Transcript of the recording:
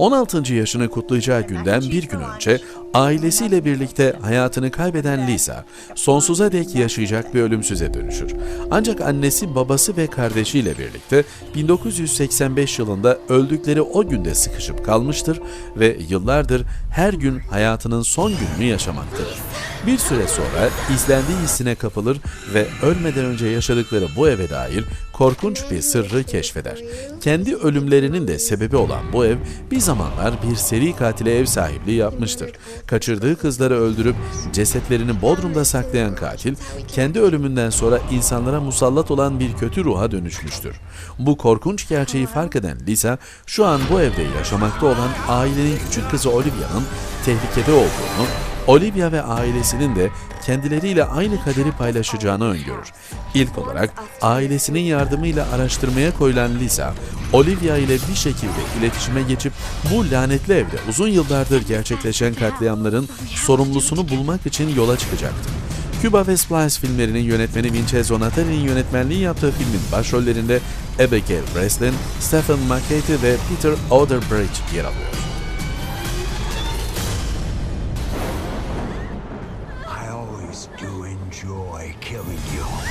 16. yaşını kutlayacağı günden bir gün önce ailesiyle birlikte hayatını kaybeden Lisa, sonsuza dek yaşayacak bir ölümsüze dönüşür. Ancak annesi, babası ve kardeşiyle birlikte 1985 yılında öldükleri o günde sıkışıp kalmıştır ve yıllardır her gün hayatının son gününü yaşamaktadır. Bir süre sonra izlendiği hissine kapılır ve ölmeden önce yaşadıkları bu eve dair korkunç bir sırrı keşfeder. Kendi ölümlerinin de sebebi olan bu ev bir zamanlar bir seri katile ev sahipliği yapmıştır. Kaçırdığı kızları öldürüp cesetlerini Bodrum'da saklayan katil, kendi ölümünden sonra insanlara musallat olan bir kötü ruha dönüşmüştür. Bu korkunç gerçeği fark eden Lisa, şu an bu evde yaşamakta olan ailenin küçük kızı Olivia'nın tehlikede olduğunu, Olivia ve ailesinin de kendileriyle aynı kaderi paylaşacağını öngörür. İlk olarak ailesinin yardımıyla araştırmaya koyulan Lisa, Olivia ile bir şekilde iletişime geçip bu lanetli evde uzun yıllardır gerçekleşen katliamların sorumlusunu bulmak için yola çıkacaktır. Cuba ve Splice filmlerinin yönetmeni Vincenzo Natali'nin yönetmenliği yaptığı filmin başrollerinde Abigail Breslin, Stephen McCarthy ve Peter Oderbridge yer alıyor. Enjoy killing you.